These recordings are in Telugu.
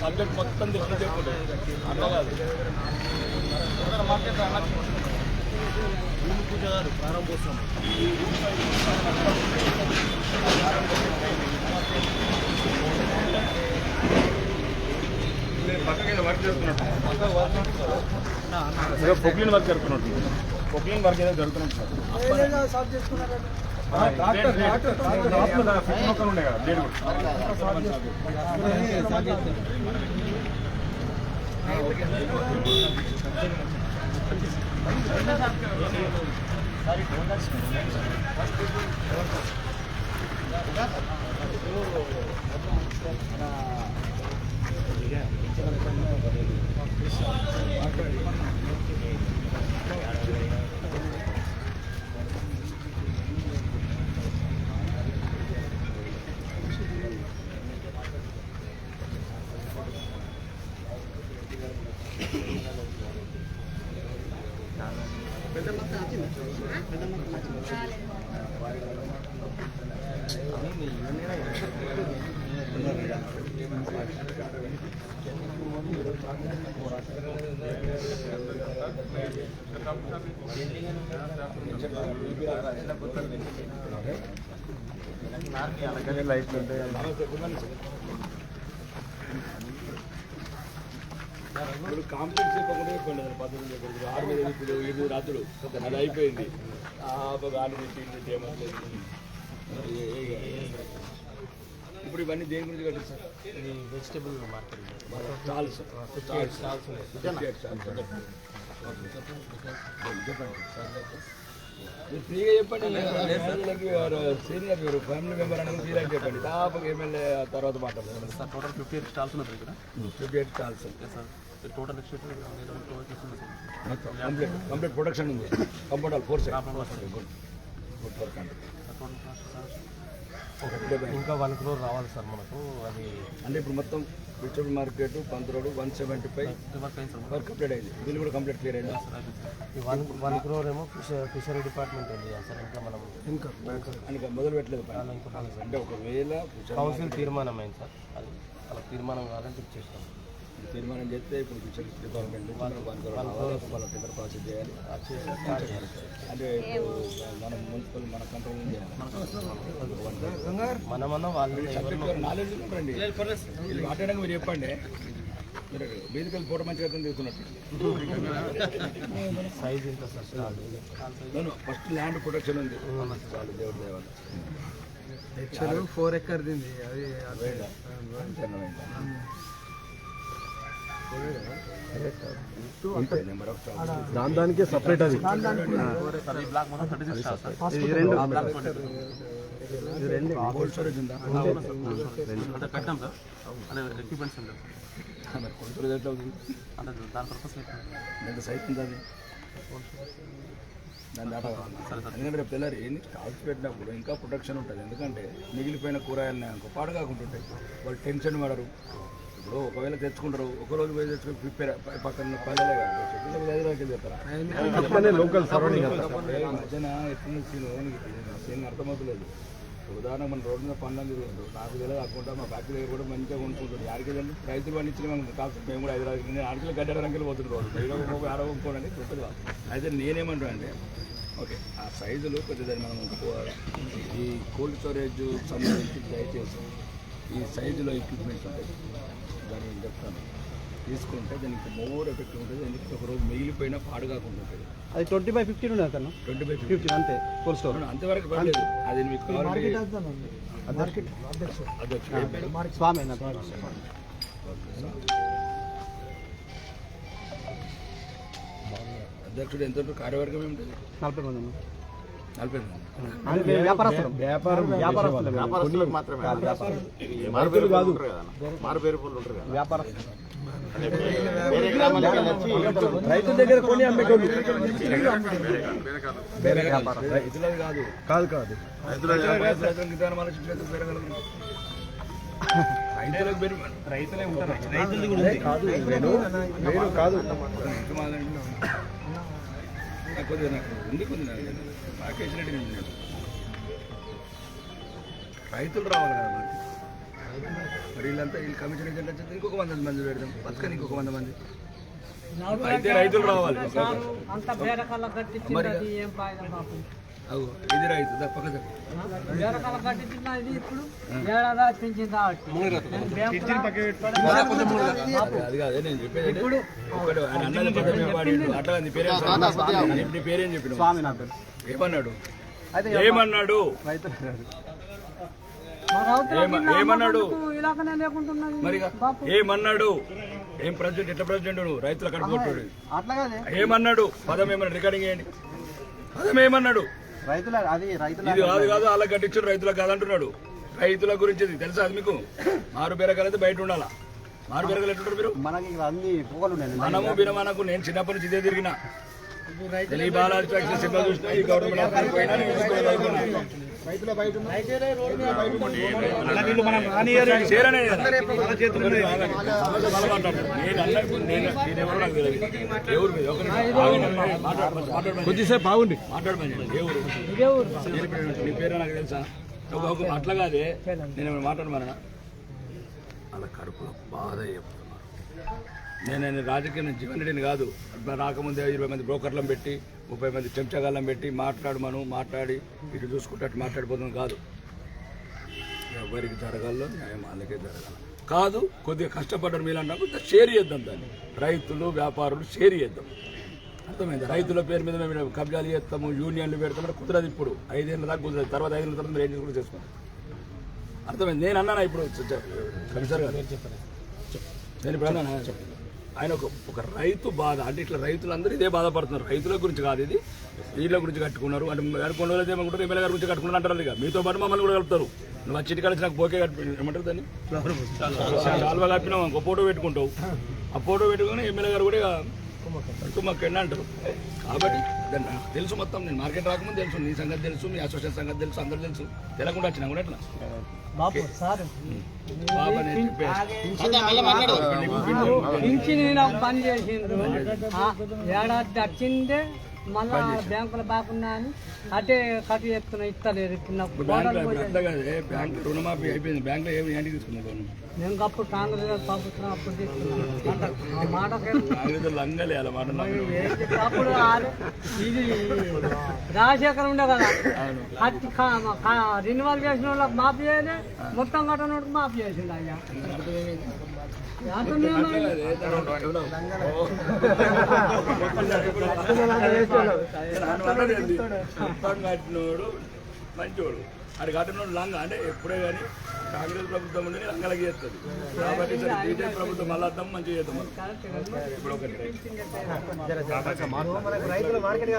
సబ్జెక్ట్ మొత్తం తెలిసి చెప్పండి అట్లా కాదు భూమి పూజ గారు ప్రారంభోత్సవం పొక్లిన్ వర్క్ జరుగుతున్నట్టు. పొక్లిన్ వర్క్ ఏదో జరుగుతున్నట్టు సార్. ట్రాక్టర్ ట్రాక్టర్ ఆత్మ ఫిట్ మొక్కలు ఉన్నాయి కదా లైట్లు ఉంటాయి ఇప్పుడు కాంప్లెక్స్ చెప్పకుండా చెప్పండి అది ఆరు మీద ఇప్పుడు ఇది రాత్రులు అది అయిపోయింది ఆ గాలి పెట్టి ఇల్లు ఏమట్లేదు ఇప్పుడు ఇవన్నీ దేని గురించి కట్టారు సార్? ఇది vegetable market stalls. Stalls. Stalls మీరు ఫ్రీగా చెప్పండి. సీనియర్ మీరు ఫ్యామిలీ మెంబర్ అనేది ఫ్రీగా చెప్పండి. తాపక ఎమ్మెల్యే తర్వాత మాట్లాడదాం. Sir. Total fifty eight stalls ఉన్నాయి ఇక్కడ. Fifty eight stalls sir. Total complete complete production ఉంది? Computer four good good work అండి టోటల్ కాస్ట్ సార్ ఒకటి ఇంకా వన్ క్రోర్ రావాలి సార్ మనకు. అది అంటే ఇప్పుడు మొత్తం vegetable market Pant road one seventy five work complete అయింది. బిల్ కూడా కంప్లీట్ క్లియర్ అయింది? ఈ వన్ వన్ క్రోర్ ఏమో ఫిష్ ఫిషరీ డిపార్ట్మెంట్ ఉంది సార్ ఇంకా మనం ఇంకా ఇంకా మొదలు పెట్టలేదు. అంటే ఒకవేళ కౌన్సిల్ తీర్మానం అయింది సార్ అది. అలా తీర్మానం కావాలంటే ఇచ్చేస్తాం తీర్మానం చేస్తే ఇప్పుడు ఫిషరీస్ డిపార్ట్మెంట్ వాళ్ళ టెండర్ ప్రాసెస్ చేయాలి. అంటే మనం మున్సిపల్ మన కంట్రోల్ మనమన్నా వాళ్ళు నాలెడ్జ్ మాట్లాడడానికి మీరు చెప్పండి మీరు బేసికల్ ఫోటో మంచిగా అర్థం తీసుకున్నట్టు సైజ్ నేను ఫస్ట్ ల్యాండ్ ప్రొటెక్షన్ ఉంది చాలు దేవుడి దేవాలి ఫోర్ ఎక్కర్ దింది అది దాని దానికే సపరేట్ అది. దాని అది ఎందుకంటే రేపు తెల్లారి పెట్టినప్పుడు ఇంకా ప్రొటెక్షన్ ఉంటుంది. ఎందుకంటే మిగిలిపోయిన కూరగాయలని అనుకో పాడు కాకుండా ఉంటాయి. వాళ్ళు టెన్షన్ పడరు. ఇప్పుడు ఒకవేళ తెచ్చుకుంటారు ఒక రోజు పోయి తెచ్చుకుని ప్రిపేర్ పక్కన పల్లెలే కాదు లోకల్ సరౌండింగ్ మధ్యన సీన్ సీన్ అర్థమవుతలేదు. ఉదాహరణ మన రోడ్డు మీద పనులు తిరుగుతుంటారు నాకు తెలియదు కాకుండా మా ఫ్యాక్టరీ దగ్గర కూడా మంచిగా కొనుక్కుంటుంది ఆడికి వెళ్ళి రైతులు పండించిన మేము కాదు మేము కూడా హైదరాబాద్ నేను ఆడికి గడ్డ రంగులు పోతుంది ఇరవై ముప్పై ఆరో కొనుక్కోండి ఉంటుంది అయితే నేనేమంటా అంటే ఓకే ఆ సైజులు కొద్దిగా మనం ఒప్పుకోవాలి. ఈ కోల్డ్ స్టోరేజ్ సంబంధించి దయచేసి ఈ సైజులో ఎక్విప్మెంట్స్ ఉంటాయి. దాన్ని నేను చెప్తాను? తీసుకుంటే దానికి మోర్ ఎఫెక్ట్ ఉంటుంది. ఎందుకంటే ఒక రోజు మిగిలిపోయినా పాడు కాకుండా ఉంటుంది. అది ట్వంటీ బై ఫిఫ్టీన్ ఉండదు అతను. ట్వంటీ బై ఫిఫ్టీ ఫిఫ్టీన్ అంతే కోల్డ్ స్టోర్ అంతవరకు పర్లేదు. అది మీకు అధ్యక్షుడు? స్వామి. అధ్యక్షుడు ఎంత ఉంటుంది? కార్యవర్గం ఏమిటి నలభై మంది. నలభై మంది. వ్యాపారస్తులు. వ్యాపారం వ్యాపారస్తులు. వ్యాపారస్తులకు మాత్రమే. మారుపేరు కాదు. మారుపేరు పనులు ఉంటారు కదా. వ్యాపారస్తులు. రైతుల దగ్గర కొని అమ్మేటోళ్ళు. కాదు కాదు. రైతులే ఉంటారు. కాదు వేణు కాదు. కొద్దిగా నాకు ఉంది కొద్ది నాకు రాకేష్ రెడ్డి నేను. రైతులు రావాలి కదా మనకి మరి వీళ్ళంతా వీళ్ళు కమిషన్ ఏజెంట్ వచ్చి ఇంకొక వంద మంది పెడదాం. పక్కన ఇంకొక వంద మంది. అయితే రైతులు రావాలి. అంత బేరకాల ఏం ఇది రైతు తప్పక బేరకాల కట్టించిన ఇది ఇప్పుడు ఏడాది పెంచిందా అది కాదే నేను చెప్పేది అంటే ఒకటి ఆయన అన్నది పదమే వాడిండు. అట్లా నీ పేరేం స్వామి? నీ పేరేం చెప్పిన స్వామి నా పేరు ఏమన్నాడు? ఏమన్నాడు? ఏమన్నాడు ఏమన్నాడు? ఏం ప్రెసిడెంట్ ఎట్లా ప్రెసిడెంట్ నువ్వు? రైతుల కాదే. ఏమన్నాడు? పదం ఏమన్నా రికార్డింగ్ చేయండి. పదం ఏమన్నాడు? రైతుల అది రైతుల ఇది కాదు కాదు అలా కట్టించాడు రైతులకు కాదంటున్నాడు. రైతుల గురించి తెలుసా అది మీకు? మారు బెరకలు అయితే బయట ఉండాలా? మారు బెరకలు ఎట్లుంటారు మీరు? మనకి అన్ని పొగలు మనము బినమనకు నేను చిన్నప్పటి నుంచి ఇదే తిరిగిన. కొద్దిసేపు బాగుండి మాట్లాడమని నీ పేరు నాకు తెలుసా? అట్లా కాదే. నేను మాట్లాడమన్నా? అలా కడుపులో బాధ చెప్తున్నారు నేను రాజకీయ నుంచి జీవన్ రెడ్డిని కాదు రాకముందే ఇరవై మంది బ్రోకర్లను పెట్టి ముప్పై మంది చెంచగాళ్ళం పెట్టి మాట్లాడమను మాట్లాడి ఇటు చూసుకుంటే అటు కాదు. ఎవరికి జరగాలో న్యాయం వాళ్ళకే జరగాలి. కాదు కొద్దిగా కష్టపడ్డారు మీరు అన్నప్పుడు షేర్ చేద్దాం దాన్ని. రైతులు వ్యాపారులు షేర్ చేద్దాం. అర్థమైంది? రైతుల పేరు మీద మేము కబ్జాలు చేస్తాము యూనియన్లు పెడతాము కుదరదు ఇప్పుడు. ఐదేళ్ళ దాకా కుదరదు. తర్వాత ఐదేళ్ళ తర్వాత మీరు ఏం చేసుకుంటూ చేసుకోండి అర్థమైంది? నేను అన్నానా ఇప్పుడు? కమిషనర్ గారు నేను ఇప్పుడు అన్నానా? ఆయన ఒక ఒక రైతు బాధ. అంటే ఇట్లా రైతులందరూ ఇదే బాధపడుతున్నారు. రైతుల గురించి కాదు ఇది. వీళ్ళ గురించి కట్టుకున్నారు. అంటే కొన్ని రోజులు ఏమనుకుంటారు? ఎమ్మెల్యే గారి గురించి కట్టుకున్నారు అంటారు ఇక. మీతో పాటు మమ్మల్ని కూడా కలుపుతారు. నువ్వు ఆ చిటి కలిసి నాకు బోకే కట్టి ఏమంటారు దాన్ని? చాలువా కప్పినావు ఇంకో ఫోటో పెట్టుకుంటావు. ఆ ఫోటో పెట్టుకుని ఎమ్మెల్యే గారు కూడా కుమ్మక్క అంటారు. కాబట్టి తెలుసు మొత్తం నేను మార్కెట్ రాకముందు తెలుసు నీ సంగతి తెలుసు మీ అసోసియేషన్ సంగతి తెలుసు అందరు తెలుసు తెలకుండా వచ్చినా కూడా ఎట్లా పింఛన్ పని చేసిండ్రు ఏడాది వచ్చిందే మళ్ళా బ్యాంకులో బాగున్నా అని అటే చెప్తున్నా ఇస్తలేదు. కాదు బ్యాంక్ రుణమాఫీ అయిపోయింది. బ్యాంక్లో ఏమి ఏంటి నేను అప్పుడు కాంగ్రెస్ అప్పుడు తీసుకున్నాను. అప్పుడు ఇది రాజశేఖర్ ఉండే కదా. రెన్యువల్ చేసిన వాళ్ళకి మాఫీ చేయలే మొత్తం కట్టనోడికి మాఫీ చేసిండు అయ్యా. మంచోడు అది కట్టినోడు లంగ అంటే ఎప్పుడే కానీ కాంగ్రెస్ ప్రభుత్వం ఉండి లంగలకి చేస్తుంది కాబట్టి సరే బీజేపీ ప్రభుత్వం మళ్ళీ వద్దాం మంచిగా చేద్దాం మనం. ఇప్పుడు ఒకటి రైతుల మార్కెట్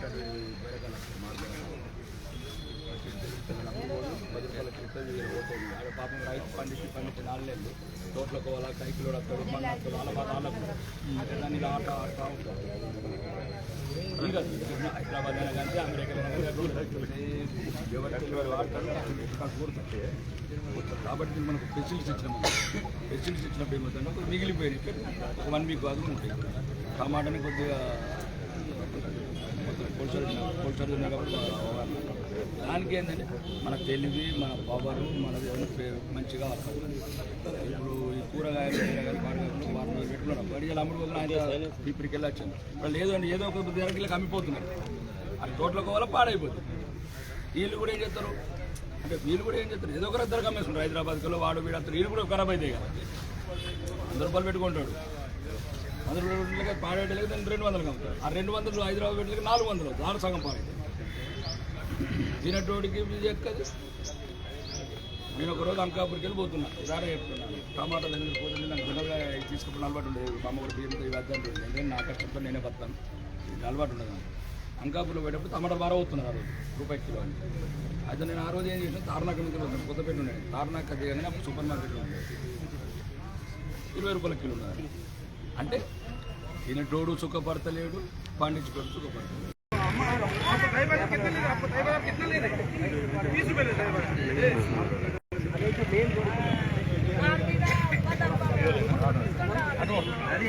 కాలం ముందు పాపం రైతు పండించి పండించి నాలుగేళ్ళు తోటలకు పోవాలా సైకిల్ వస్తాడు మన వస్తాడు వాళ్ళ వాళ్ళకు అంటే దాన్ని ఆట ఆడుతూ ఉంటారు హైదరాబాద్ అయినా కానీ అమెరికా అయినా కానీ ఎవరికి వాడతారు ఇక్కడ కాబట్టి మనకు ఫెసిలిటీస్ ఇచ్చినాము ఫెసిలిటీస్ ఇచ్చినప్పుడు ఏమవుతుందంటే ఒక ఒక వన్ వీక్ బాగా ఉంటాయి టమాటాని కొద్దిగా పోల్చారు కాబట్టి దానికి ఏంటంటే మన తెలివి మన పవరు మన మంచిగా ఇప్పుడు ఈ కూరగాయలు కూరగాయలు కూరగాయలు వాటిని పెట్టుకున్నాం వాడి అమ్ముడు ఆయన ఇప్పటికి వెళ్ళి వచ్చింది వాళ్ళు ఏదో అండి ఏదో ఒక ధరకి అమ్మిపోతున్నారు. అది తోటలో కోవాలా పాడైపోతుంది. వీళ్ళు కూడా ఏం చేస్తారు? అంటే వీళ్ళు కూడా ఏం చేస్తారు? ఏదో ఒక ధరకు అమ్మేసుకుంటారు. హైదరాబాద్లో వాడు వీడు అతను వీళ్ళు కూడా ఖరాబ్ అవుతాయి కదా. వంద రూపాయలు పెట్టుకుంటాడు వంద రూపాయల పాడే పాడేటలేక దాన్ని రెండు వందలు అమ్ముతారు. ఆ రెండు వందలు హైదరాబాద్ పెట్టలేక నాలుగు వందలు అవుతుంది ఆరు సగం పాడైతే తినటోడికి ఎక్కదు. నేను ఒక రోజు అంకాపూర్కి వెళ్ళి పోతున్నా. దారా చెప్తున్నాను టమాటా దగ్గర పోతుంది నాకు జనరల్గా తీసుకున్న అలవాటు ఉండేది. మా అమ్మ కూడా బియ్యంతో ఇవి ఎందుకంటే నా కష్టంతో నేనే బతాను ఇది అలవాటు ఉండదు నాకు. అంకాపూర్లో పోయేటప్పుడు టమాటా బాగా అవుతున్నారు ఆ రోజు రూపాయి కిలో అని. అయితే నేను ఆ రోజు ఏం చేసిన తార్నాక నుంచి వస్తాను కొత్తపేట ఉండేది తార్నాక దిగగానే సూపర్ మార్కెట్లో ఉండేది ఇరవై రూపాయల కిలో ఉన్నారు అంటే తినేటోడు సుఖపడతలేడు పండించుకోడు సుఖపడతలేడు అది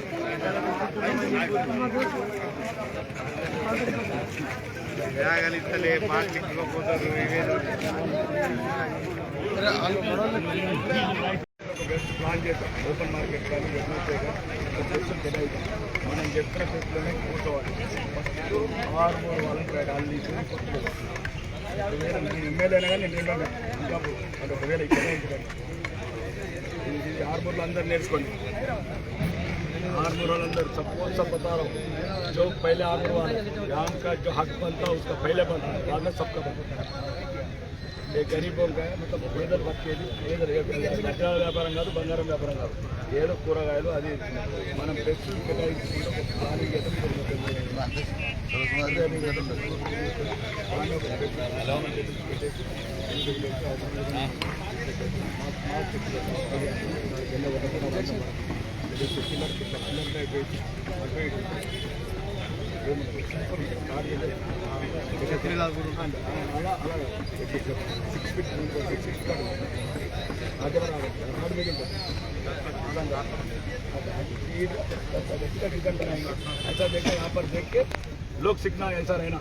బెస్ట్ ప్లాన్ చేద్దాం ఓపెన్ మార్కెట్ కానీ ఎగ్నెస్ తెలియదు మనం చెప్పిన ప్లేస్లోనే కూర్చోవాలి ఫస్ట్ ఆరు మూడు వాళ్ళకి రైడ్ తీసుకుని కొట్టుకోవాలి ఒకవేళ నేను ఎమ్మెల్యేనా కానీ నేను ఏంటంటే ఇంకా అంటే ఒకవేళ ఇక్కడే ఉంటుంది ఇది అందరూ నేర్చుకోండి. आर्मूर वाले अंदर सबको सब बता रहा हूँ जो पहले आर्मूर वाला यहाँ का जो हक बनता है उसका पहले बनता है बाद में सबका बनता है ये गरीबों का है मतलब పేదలు బతికేది పేదలు విగ్రహాల వ్యాపారం కాదు బంగారం వ్యాపారం కాదు ఏదో కూరగాయలు అది మనం పెట్టి కేటాయించుకుంటే ऐसा देखा यहाँ पर देख के लोग सीखना ऐसा रहना।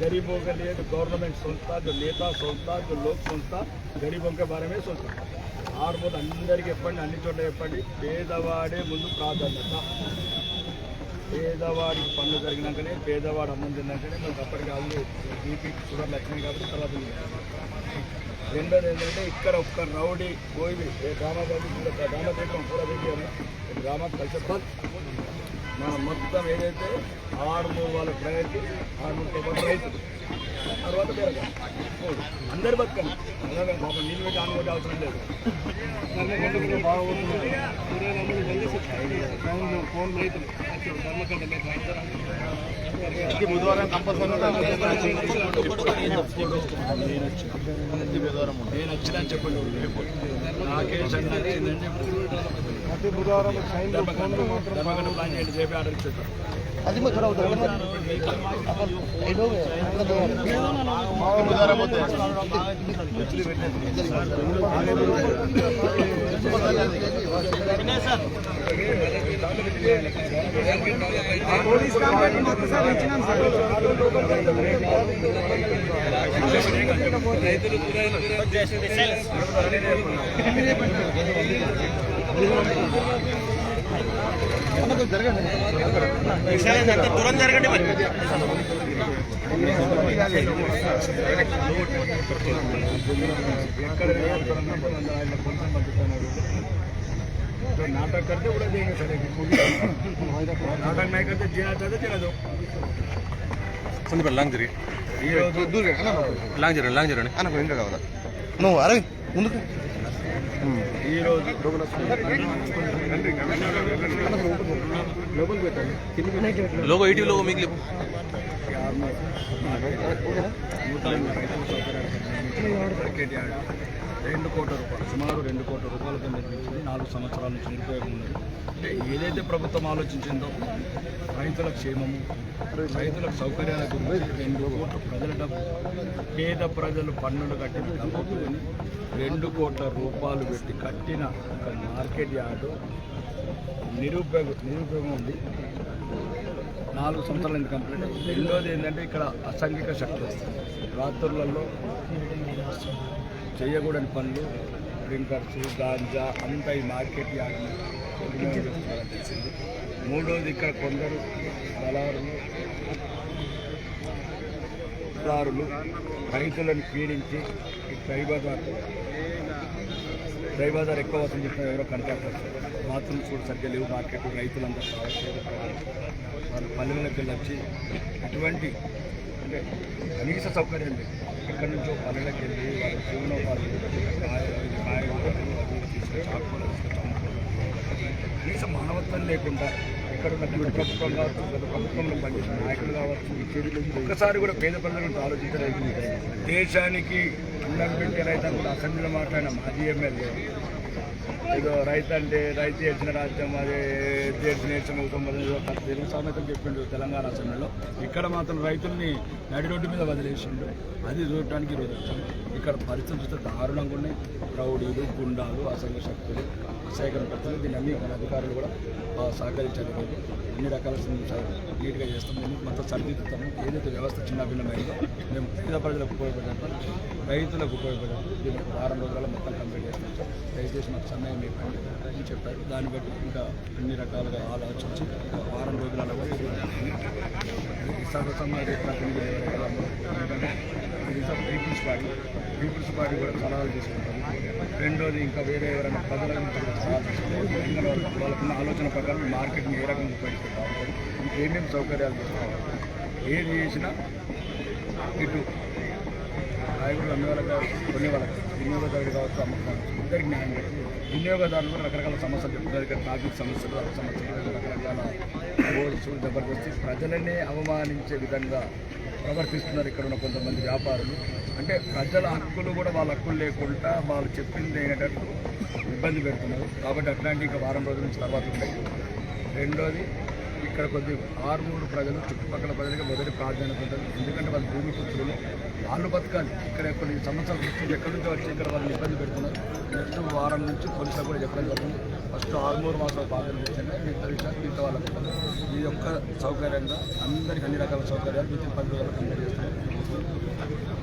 गरीबों के लिए तो जो गवर्नमेंट सोचता, जो नेता सोचता, जो लोग सोचता, गरीबों के बारे में सोचता। ఆడబోతు అందరికీ చెప్పండి అన్ని చోట్ల చెప్పండి. పేదవాడే ముందు ప్రాధాన్యత. పేదవాడికి పనులు జరిగినాకనే పేదవాడు అమ్మం తిన్నాకనే మనకు అప్పటికి ఆల్రెడీ బీపీ షుగర్ వచ్చినాయి కాబట్టి తర్వాత రెండోది ఏంటంటే ఇక్కడ ఒక్క రౌడీ పోయి డ్రామా డ్రామా కూడా తెలియాలి గ్రామ కల్చర్ మన మొత్తం ఏదైతే ఆరుమూరు వాళ్ళ ప్రయత్నం ఆరు తర్వాత అందరు బతకండి నీళ్ళు పెట్టి అవసరం లేదు బుధవారం నేను వచ్చినా చెప్పండి వచ్చిందంటే ప్రతి బుధవారం ధర్మగండ ప్లాన్ చేయండి రేపే ఆర్డర్ ఇచ్చేద్దాం. అది మరి చూడ రైతులు ನಾಟಕ ಲಾಂಗ್ ಜರಿ ಲಾಂಗ್ ಜರ ಲಾಂಗ್ ಜರ ಅನ್ನ ಹಿಂಗಾಗದ ನಾವು ಮುಂದಕ್ಕೆ? ఈరోజు లోగో ఈటీవీ లోగో మీకు లేపు మార్కెట్ యార్డ్ రెండు కోట్ల రూపాయలు సుమారు రెండు కోట్ల రూపాయలతో నిర్మించింది నాలుగు సంవత్సరాల నుంచి నిరుపయోగం ఉన్నది. అంటే ఏదైతే ప్రభుత్వం ఆలోచించిందో రైతుల క్షేమము రైతుల సౌకర్యాల గురించి రెండు కోట్ల ప్రజల డబ్బు పేద ప్రజలు పన్నులు కట్టిన డబ్బుని రెండు కోట్ల రూపాయలు పెట్టి కట్టిన ఒక మార్కెట్ యార్డు నిరుపయోగ నిరుపయోగం ఉంది. నాలుగు సంవత్సరాలు ఎందుకు కంప్లీట్ రెండోది ఏంటంటే ఇక్కడ అసాంఘిక శక్తి వస్తుంది రాత్రులలో చేయకూడని పనులు డ్రింకర్స్ గాంజా అంతా ఈ మార్కెట్ యార్డ్ని చేస్తున్నారని తెలిసింది. మూడోది ఇక్కడ కొందరు దళారులు దారులు రైతులను పీడించి ఈ ట్రైబజార్ డ్రైవర్ ఎక్కువ వసూలు చెప్పిన ఎవరో కంటాక్టర్స్ బాత్రూమ్స్ కూడా సరిగ్గా లేవు మార్కెట్ రైతులందరూ వాళ్ళు పల్లెలకు వెళ్ళి వచ్చి ఎటువంటి అంటే కనీస సౌకర్యం లేదు. ఎక్కడి నుంచో పనులకు వెళ్ళి వాళ్ళ జీవనోపాధి కనీస మానవత్వం లేకుండా ఇక్కడ ఉన్న గత ప్రభుత్వం కావచ్చు గత ప్రభుత్వంలో పనిచేసిన నాయకులు కావచ్చు ఒక్కసారి కూడా పేద ప్రజల గురించి ఆలోచించలేదు దేశానికి అన్నం పెట్టే రైతు కూడా అసెంబ్లీలో మాట్లాడిన మాజీ ఎమ్మెల్యే ఏదో రైతు అంటే రైతు చేసిన రాజ్యం అది దేశం నేర్చిన కుటుంబం తెలుగు సామెతలు చెప్పిండు తెలంగాణ అసెంబ్లీలో. ఇక్కడ మాత్రం రైతుల్ని నడి రోడ్డు మీద వదిలేసిండు అది చూడటానికి ఈరోజు వచ్చాం. ఇక్కడ పరిస్థితులు చూస్తే దారుణంగా ఉన్నాయి. రౌడీలు గుండాలు అసంఘ శక్తులు సేకరణకర్తలు దీన్ని అన్ని మన అధికారులు కూడా సహకరించారు అన్ని రకాల నీట్గా చేస్తాం. దీన్ని మొత్తం సరిదిద్దుతాము. ఏదైతే వ్యవస్థ చిన్న భిన్నమైందో మేము పేద ప్రజలకు ఉపయోగపడేటప్పుడు రైతులకు ఉపయోగపడేటప్పుడు దీన్ని వారం రోజుల మొత్తం కంప్లీట్ దయచేసి మాకు సమయం ఇవ్వండి అని చెప్పారు. దాన్ని బట్టి ఇంకా అన్ని రకాలుగా ఆలోచించి వారం రోజులలో కూడా సర్వ సమాజ ప్రతినిధులు పీపుల్స్ పార్టీ పీపుల్స్ పార్టీ కూడా సలహాలు తీసుకుంటారు. రెండోది ఇంకా వేరే ఎవరైనా ప్రజల నుంచి సలహాలు తీసుకుంటారు. ఇంకా వాళ్ళకున్న ఆలోచన ప్రకారం మార్కెట్ని ఏ రకంగా ఉపయోగిస్తారు ఏమేమి సౌకర్యాలు తీసుకోవాలి ఏది చేసినా ఇటు రాయకుడు అన్ని వాళ్ళకి కావచ్చు కొన్ని వాళ్ళకి వినియోగదారుడు కావచ్చు అమ్మకం ఇద్దరికి న్యాయం వినియోగదారులు కూడా రకరకాల సమస్యలు చెప్తున్నారు. ఇక్కడ ట్రాఫిక్ సమస్యలు ఆ సమస్యలు రకరకాల రోడ్స్ జబర్దస్తి ప్రజలనే అవమానించే విధంగా ప్రవర్తిస్తున్నారు ఇక్కడ ఉన్న కొంతమంది వ్యాపారులు. అంటే ప్రజల హక్కులు కూడా వాళ్ళ హక్కులు లేకుండా వాళ్ళు చెప్పింది అయినట్టు ఇబ్బంది పెడుతున్నారు. కాబట్టి అట్లాంటి ఇంకా వారం రోజుల నుంచి తర్వాత ఉంటాయి రెండోది ఇక్కడ కొద్ది ఆరుమూడు ప్రజలు చుట్టుపక్కల ప్రజలకి మొదటి ప్రాధాన్యత ఉంటుంది. ఎందుకంటే వాళ్ళ భూమి పుత్రులు. వాళ్ళు బతకాలి. ఇక్కడ కొన్ని సంవత్సరాల క్రితం ఎక్కడి నుంచి వచ్చి ఇక్కడ వాళ్ళు ఇబ్బంది పెడుతున్నారు. నెక్స్ట్ వారం నుంచి పోలీసులు కూడా చెప్పడం జరుగుతుంది ఫస్ట్ ఆరుమూరు మాసాలు బాధలు ఇచ్చింది మిగతా విషయాలు మిగతా వాళ్ళకి ఈ యొక్క సౌకర్యంగా అందరికీ అన్ని రకాల సౌకర్యాలు మిగతా పది రోజులు కంప్లీట్ చేస్తారు